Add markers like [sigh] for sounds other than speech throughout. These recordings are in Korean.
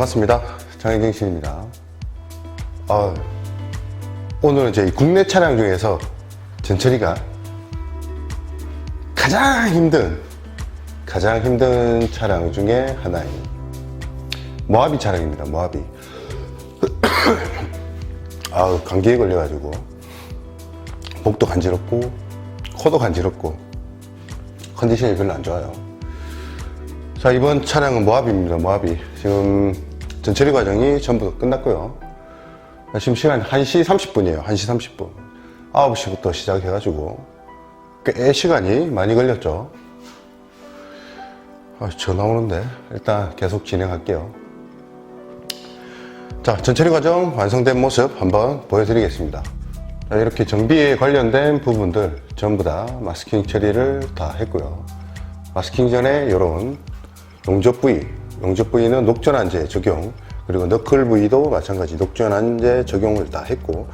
반갑습니다. 장혜경신입니다. 아, 오늘은 저희 국내 차량 중에서 전철이가 가장 힘든, 가장 힘든 차량 중에 하나인 모하비 차량입니다. 모하비. [coughs] 아, 감기에 걸려가지고 목도 간지럽고 코도 간지럽고 컨디션이 별로 안 좋아요. 자 이번 차량은 모하비입니다 모하비 지금 전 처리 과정이 전부 끝났고요. 지금 시간이 1시 30분이에요. 1시 30분. 9시부터 시작해가지고 꽤 시간이 많이 걸렸죠. 아, 전화 오는데 일단 계속 진행할게요. 자 전처리 과정 완성된 모습 한번 보여드리겠습니다. 자, 이렇게 정비에 관련된 부분들 전부 다 마스킹 처리를 다 했고요. 마스킹 전에 이런 용접 부위, 용접 부위는 녹전환제 적용, 그리고 너클 부위도 마찬가지 녹전환제 적용을 다 했고,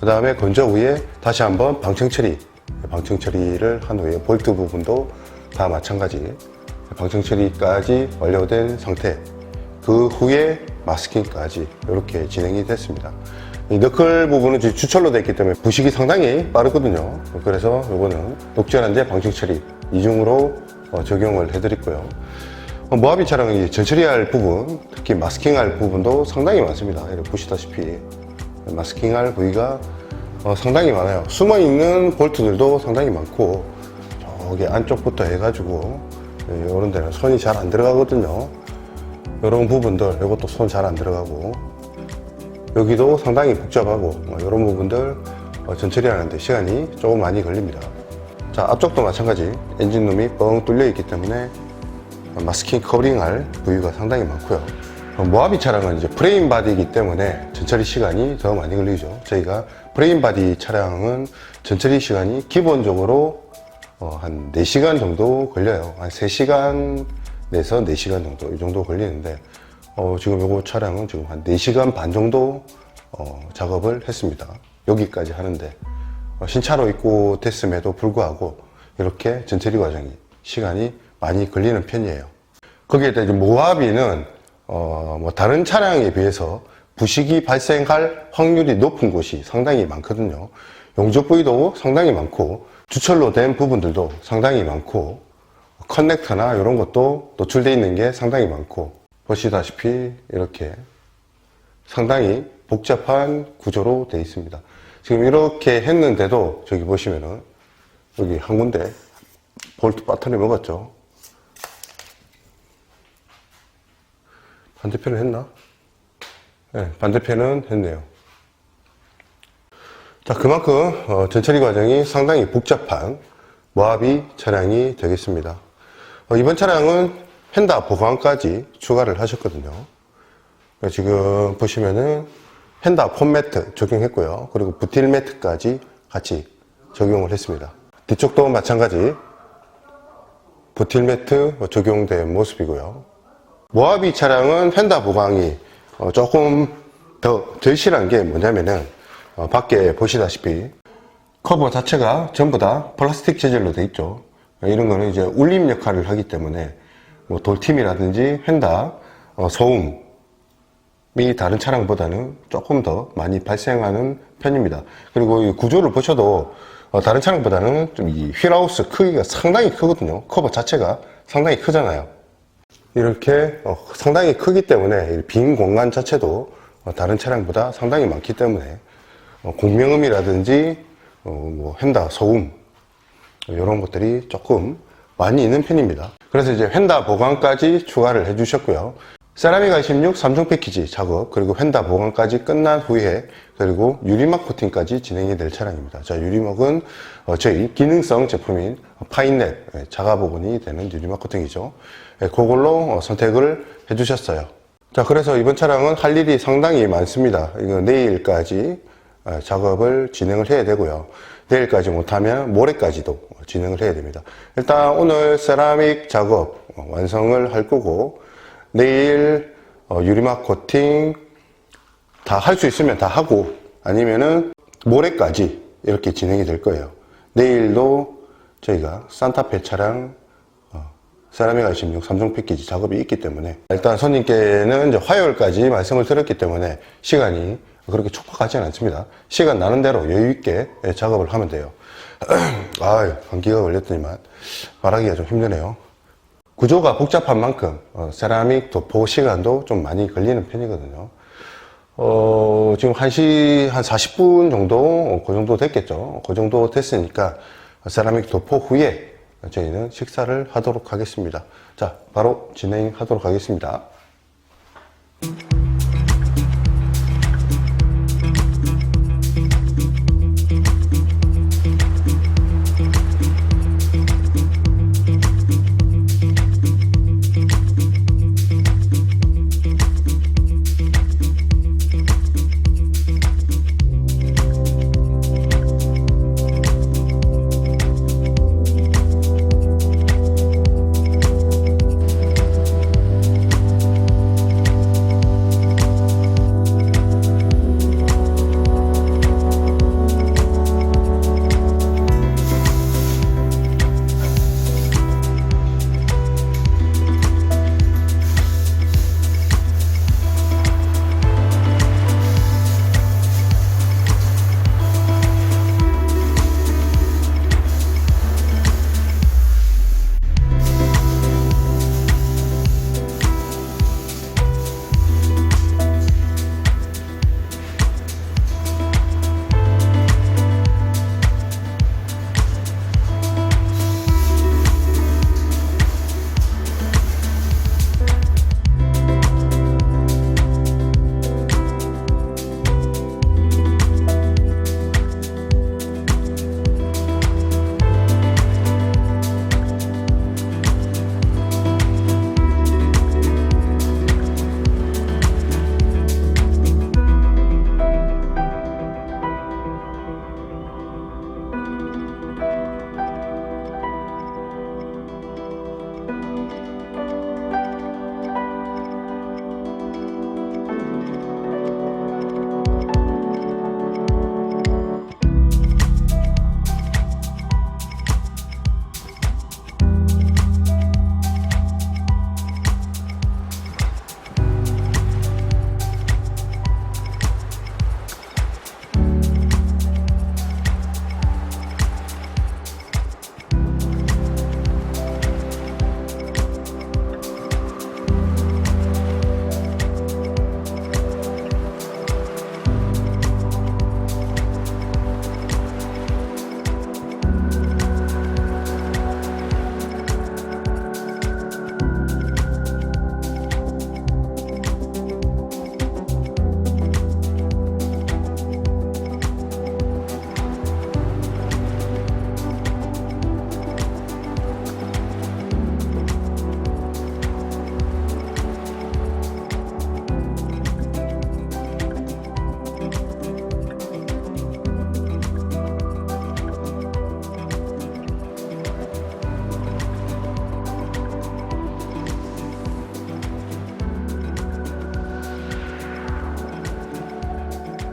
그 다음에 건조 후에 다시 한번 방청 처리, 방청 처리를 한 후에 볼트 부분도 다 마찬가지 방청 처리까지 완료된 상태. 그 후에 마스킹까지 이렇게 진행이 됐습니다. 이 너클 부분은 주철로 됐기 때문에 부식이 상당히 빠르거든요. 그래서 이거는 녹전환제 방청 처리 이중으로 어, 적용을 해드렸고요. 어, 모하비 차량은 전처리할 부분, 특히 마스킹할 부분도 상당히 많습니다. 이렇게 보시다시피 마스킹할 부위가 어, 상당히 많아요. 숨어 있는 볼트들도 상당히 많고 저기 안쪽부터 해가지고 이런 데는 손이 잘 안 들어가거든요. 이런 부분들, 이것도 손 잘 안 들어가고 여기도 상당히 복잡하고 이런 부분들 어, 전처리하는데 시간이 조금 많이 걸립니다. 자 앞쪽도 마찬가지 엔진룸이 뻥 뚫려 있기 때문에 마스킹 커버링할 부위가 상당히 많고요. 어, 모하비 차량은 이제 프레임 바디이기 때문에 전처리 시간이 더 많이 걸리죠. 저희가 프레임 바디 차량은 전처리 시간이 기본적으로 어, 한 4시간 정도 걸려요. 한 3시간 내서 4시간 정도 이 정도 걸리는데 어, 지금 요거 차량은 지금 한 4시간 반 정도 어, 작업을 했습니다. 여기까지 하는데 어, 신차로 입고 됐음에도 불구하고 이렇게 전처리 과정이 시간이 많이 걸리는 편이에요. 거기에 대해 모하비는 어, 뭐 다른 차량에 비해서 부식이 발생할 확률이 높은 곳이 상당히 많거든요. 용접 부위도 상당히 많고 주철로 된 부분들도 상당히 많고 커넥터나 이런 것도 노출되어 있는 게 상당히 많고 보시다시피 이렇게 상당히 복잡한 구조로 되어 있습니다. 지금 이렇게 했는데도 저기 보시면은 여기 한 군데 볼트 빠트리 먹었죠. 반대편은 했나? 네, 반대편은 했네요. 자, 그만큼 어, 전처리 과정이 상당히 복잡한 모하비 차량이 되겠습니다. 어, 이번 차량은 펜다 보강까지 추가를 하셨거든요. 어, 지금 보시면은 펜다 폼매트 적용했고요. 그리고 부틸 매트까지 같이 적용을 했습니다. 뒤쪽도 마찬가지 부틸 매트 적용된 모습이고요. 모하비 차량은 펜다 보강이 어, 조금 더 절실한 게 뭐냐면은 어, 밖에 보시다시피 커버 자체가 전부 다 플라스틱 재질로 되어 있죠. 이런 거는 이제 울림 역할을 하기 때문에 뭐 돌팀이라든지 펜다 어, 소음이 다른 차량보다는 조금 더 많이 발생하는 편입니다. 그리고 이 구조를 보셔도 어, 다른 차량보다는 좀 이 휠하우스 크기가 상당히 크거든요. 커버 자체가 상당히 크잖아요. 이렇게 어, 상당히 크기 때문에 이빈 공간 자체도 어, 다른 차량보다 상당히 많기 때문에 어, 공명음이라든지 어, 뭐 헨다 소음 이런 것들이 조금 많이 있는 편입니다. 그래서 이제 휀다 보강까지 추가를 해 주셨고요. 세라믹 R16 3종 패키지 작업 그리고 휀다 보강까지 끝난 후에 그리고 유리막 코팅까지 진행이 될 차량입니다. 자 유리막은 어, 저희 기능성 제품인 파인넷 예, 자가 복원이 되는 유리막 코팅이죠. 예, 그걸로 어, 선택을 해주셨어요. 자 그래서 이번 차량은 할 일이 상당히 많습니다. 이거 내일까지 어, 작업을 진행을 해야 되고요. 내일까지 못하면 모레까지도 진행을 해야 됩니다. 일단 오늘 세라믹 작업 어, 완성을 할 거고 내일 어, 유리막 코팅 다 할 수 있으면 다 하고 아니면은 모레까지 이렇게 진행이 될 거예요. 내일도 저희가 산타페 차량 어, 세라믹 R16 3종 패키지 작업이 있기 때문에 일단 손님께는 이제 화요일까지 말씀을 드렸기 때문에 시간이 그렇게 촉박하지는 않습니다. 시간 나는 대로 여유 있게 작업을 하면 돼요. [clears throat] 아, 감기가 걸렸더니만 말하기가 좀 힘드네요. 구조가 복잡한 만큼 어, 세라믹 도포 시간도 좀 많이 걸리는 편이거든요. 어, 지금 1시 한 40분 정도, 어, 그 정도 됐겠죠. 그 정도 됐으니까 세라믹 도포 후에 저희는 식사를 하도록 하겠습니다. 자, 바로 진행하도록 하겠습니다.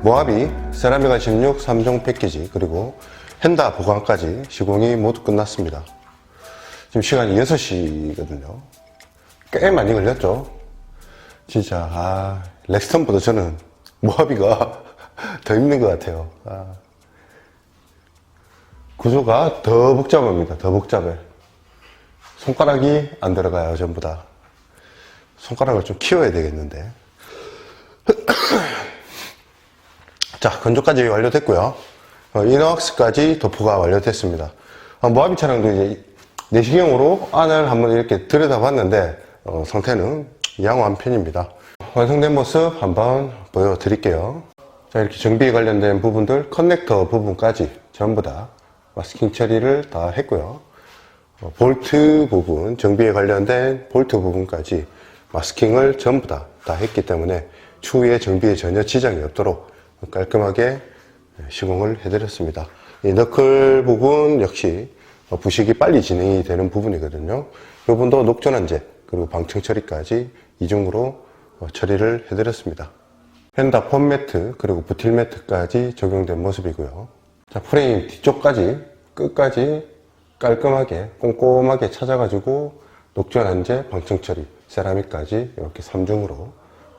모하비, 세라미가 16 3종 패키지 그리고 hen다 보관까지 시공이 모두 끝났습니다. 지금 시간이 6시거든요. 꽤 많이 걸렸죠. 진짜 아, 렉스턴보다 저는 모하비가 [laughs] 더 힘든 것 같아요. 아. 구조가 더 복잡합니다. 더 복잡해. 손가락이 안 들어가요, 전부 다. 손가락을 좀 키워야 되겠는데. [clears throat] 자, 건조까지 완료됐고요. 어, 이너왁스까지 도포가 완료됐습니다. 어, 모하비 차량도 이제 내시경으로 안을 한번 이렇게 들여다봤는데 어, 상태는 양호한 편입니다. 완성된 모습 한번 보여드릴게요. 자, 이렇게 정비에 관련된 부분들, 커넥터 부분까지 전부 다 마스킹 처리를 다 했고요. 어, 볼트 부분, 정비에 관련된 볼트 부분까지 마스킹을 전부 다, 다 했기 때문에 추후에 정비에 전혀 지장이 없도록 깔끔하게 시공을 해드렸습니다. 이 너클 부분 역시 부식이 빨리 진행이 되는 부분이거든요. 이 부분도 녹전환제 그리고 방청 처리까지 이중으로 처리를 해드렸습니다. 펜다 폼 매트 그리고 부틸 매트까지 적용된 모습이고요. 자, 프레임 뒤쪽까지 끝까지 깔끔하게 꼼꼼하게 찾아가지고 녹전 안제, 방청 처리, 세라믹까지 이렇게 3중으로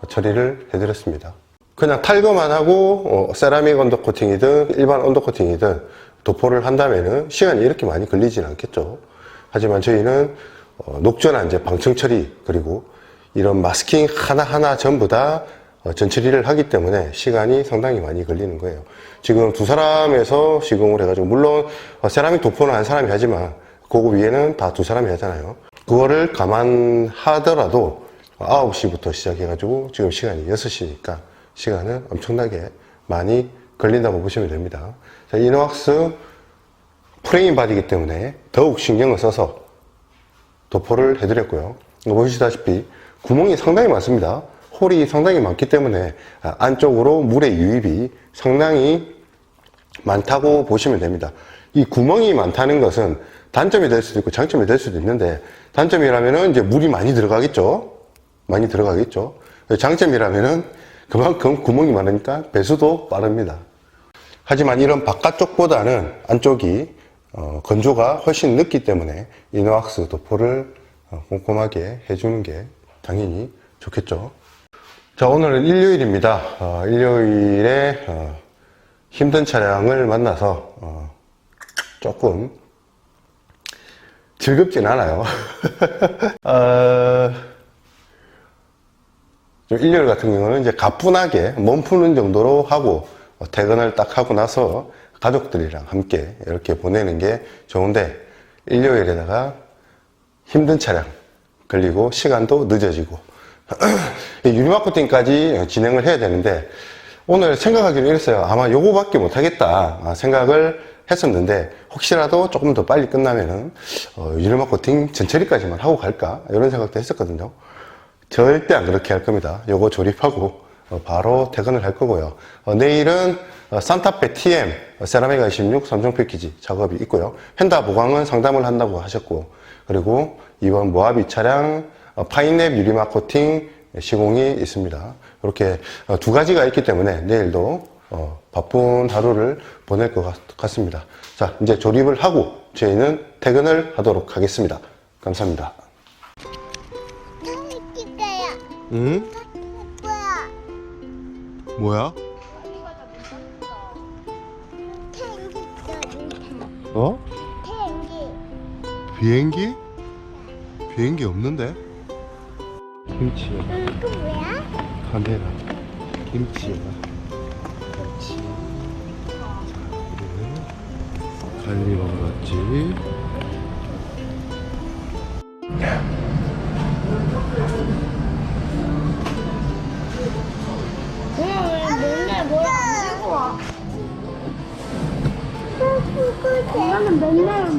처리를 해드렸습니다. 그냥 탈거만 하고 어, 세라믹 언더 코팅이든 일반 언더 코팅이든 도포를 한다면은 시간이 이렇게 많이 걸리진 않겠죠. 하지만 저희는 어, 녹전 안제, 방청 처리 그리고 이런 마스킹 하나하나 전부 다 어, 전처리를 하기 때문에 시간이 상당히 많이 걸리는 거예요. 지금 두 사람에서 시공을 해가지고 물론 어, 세라믹 도포는 한 사람이 하지만 그거 위에는 다 두 사람이 하잖아요. 그거를 감안하더라도 9시부터 시작해가지고 지금 시간이 6시니까 시간은 엄청나게 많이 걸린다고 보시면 됩니다. 자, 이노왁스 프레임 바디이기 때문에 더욱 신경을 써서 도포를 해드렸고요. 보시다시피 구멍이 상당히 많습니다. 홀이 상당히 많기 때문에 아, 안쪽으로 물의 유입이 상당히 많다고 보시면 됩니다. 이 구멍이 많다는 것은 단점이 될 수도 있고 장점이 될 수도 있는데 단점이라면은 이제 물이 많이 들어가겠죠. 많이 들어가겠죠. 장점이라면은 그만큼 구멍이 많으니까 배수도 빠릅니다. 하지만 이런 바깥쪽보다는 안쪽이 어, 건조가 훨씬 늦기 때문에 이노왁스 도포를 어, 꼼꼼하게 해주는 게 당연히 좋겠죠. 자, 오늘은 일요일입니다. 어, 일요일에 어, 힘든 차량을 만나서 어, 조금 즐겁진 않아요. [laughs] 어, 좀 일요일 같은 경우는 이제 가뿐하게 몸 푸는 정도로 하고 어, 퇴근을 딱 하고 나서 가족들이랑 함께 이렇게 보내는 게 좋은데 일요일에다가 힘든 차량 걸리고 시간도 늦어지고 [clears throat] 유니마케팅까지 진행을 해야 되는데 오늘 생각하기로 이랬어요. 아마 요거밖에 못하겠다 아, 생각을 했었는데 혹시라도 조금 더 빨리 끝나면은 어, 유니마케팅 전처리까지만 하고 갈까 이런 생각도 했었거든요. 절대 안 그렇게 할 겁니다. 요거 조립하고 어, 바로 퇴근을 할 거고요. 어, 내일은 어, 산타페 TM 어, 세라미가 26 3종 패키지 작업이 있고요. 펜다 보강은 상담을 한다고 하셨고 그리고 이번 모하비 차량 어, 파인랩 유리막 코팅 시공이 있습니다. 이렇게 어, 두 가지가 있기 때문에 내일도 어, 바쁜 하루를 보낼 것 같- 같습니다. 자, 이제 조립을 하고 저희는 퇴근을 하도록 하겠습니다. 감사합니다. 응? 뭐야? 어? 비행기. 비행기? 비행기 없는데? 김치, 이거 뭐야? 카메라, 김치, 김치. 갈리 먹었지? 엄마 Oh, no.